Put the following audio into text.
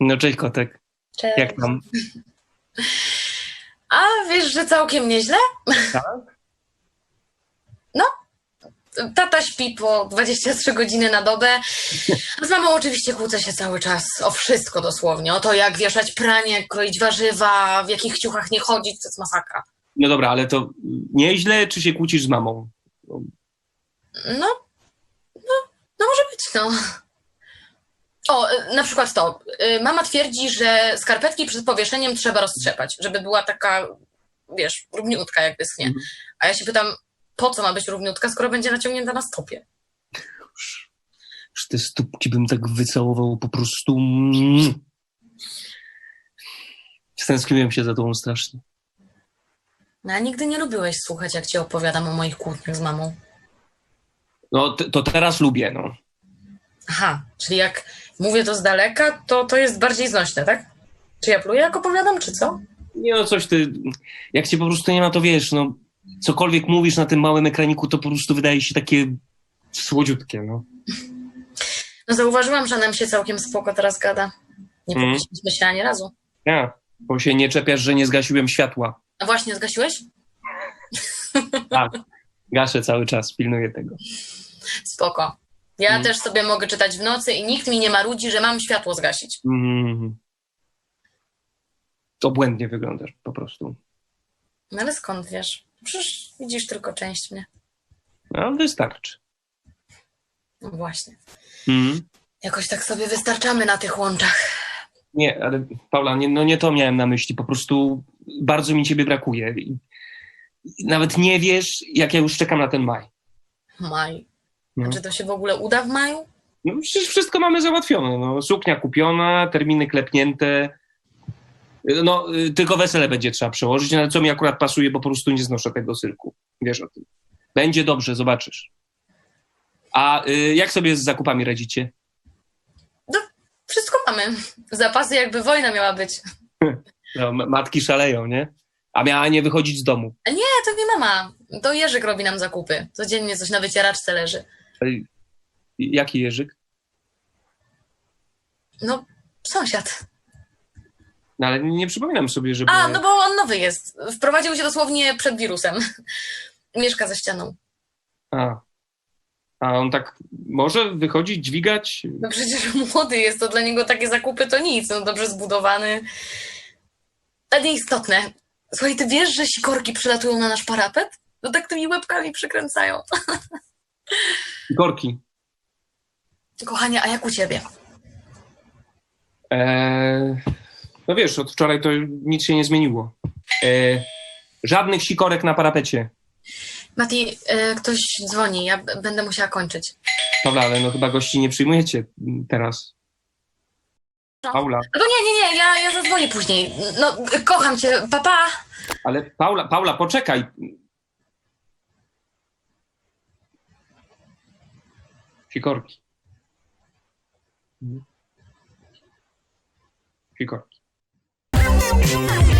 No cześć kotek, Cześć. jak tam? A wiesz, że całkiem nieźle? Tak? Tata śpi po 23 godziny na dobę. A z mamą oczywiście kłócę się cały czas o wszystko dosłownie. O to, jak wieszać pranie, jak kroić warzywa, w jakich ciuchach nie chodzić, to jest masakra. No dobra, ale to nieźle, czy się kłócisz z mamą? No, no, no może być, no. O, y, na przykład to. Y, Mama twierdzi, że skarpetki przed powieszeniem trzeba roztrzepać, żeby była taka, wiesz, równiutka jak wyschnie. Mhm. A ja się pytam, po co ma być równiutka, skoro będzie naciągnięta na stopie? Już te stópki bym tak wycałował po prostu. Mm. Stęskniłem się za tobą strasznie. No, a nigdy nie lubiłeś słuchać, jak ci opowiadam o moich kłótniach z mamą. No to teraz lubię, no. Aha, czyli jak mówię to z daleka, to to jest bardziej znośne, tak? Czy ja pluję, jak opowiadam, czy co? Nie no, coś ty, jak cię po prostu nie ma, to wiesz, no, cokolwiek mówisz na tym małym ekraniku, to po prostu wydaje się takie słodziutkie, no. No zauważyłam, że nam się całkiem spoko teraz gada. Nie Mhm. powiedzieliśmy się ani razu. Ja, bo się nie czepiasz, że nie zgasiłem światła. A właśnie, zgasiłeś? Tak, gaszę cały czas, pilnuję tego. Spoko. Ja Mm. też sobie mogę czytać w nocy i nikt mi nie marudzi, że mam światło zgasić. Mm. Obłędnie wyglądasz po prostu. No ale skąd wiesz? Przecież widzisz tylko część mnie. No, wystarczy. No właśnie. Mm. Jakoś tak sobie wystarczamy na tych łączach. Nie, ale Paula, nie, no nie to miałem na myśli. Po prostu bardzo mi ciebie brakuje. I nawet nie wiesz, jak ja już czekam na ten maj. Maj. No, A czy to się w ogóle uda w maju? no przecież wszystko mamy załatwione. No, suknia kupiona, terminy klepnięte. No, y, tylko wesele będzie trzeba przełożyć, ale co mi akurat pasuje, bo po prostu nie znoszę tego cyrku. Wiesz o tym. Będzie dobrze, zobaczysz. A y, jak sobie z zakupami radzicie? Wszystko mamy. Zapasy jakby wojna miała być. No, matki szaleją, nie? A miała nie wychodzić z domu. Nie, to nie mama. To Jerzyk robi nam zakupy. Codziennie coś na wycieraczce leży. Jaki Jerzyk? No, sąsiad. No ale nie przypominam sobie, żeby... A, no bo on nowy jest. Wprowadził się dosłownie przed wirusem. Mieszka za ścianą. A. A on tak może wychodzić, dźwigać? No przecież młody jest, to dla niego takie zakupy to nic. No dobrze zbudowany. Ale nieistotne. Słuchaj, ty wiesz, że sikorki przylatują na nasz parapet? No tak tymi łebkami przykręcają. Korki. Kochanie, a jak u ciebie? Eee, no wiesz, od wczoraj to nic się nie zmieniło. Eee, żadnych sikorek na parapecie. Mati, e, ktoś dzwoni, ja b- będę musiała kończyć. Paula, ale no chyba gości nie przyjmujecie teraz. Paula, No nie, nie, nie, ja, ja zadzwonię później. No, kocham cię, papa. Pa. ale Paula, Paula, poczekaj. Sikorki. Mhm. Sikorki.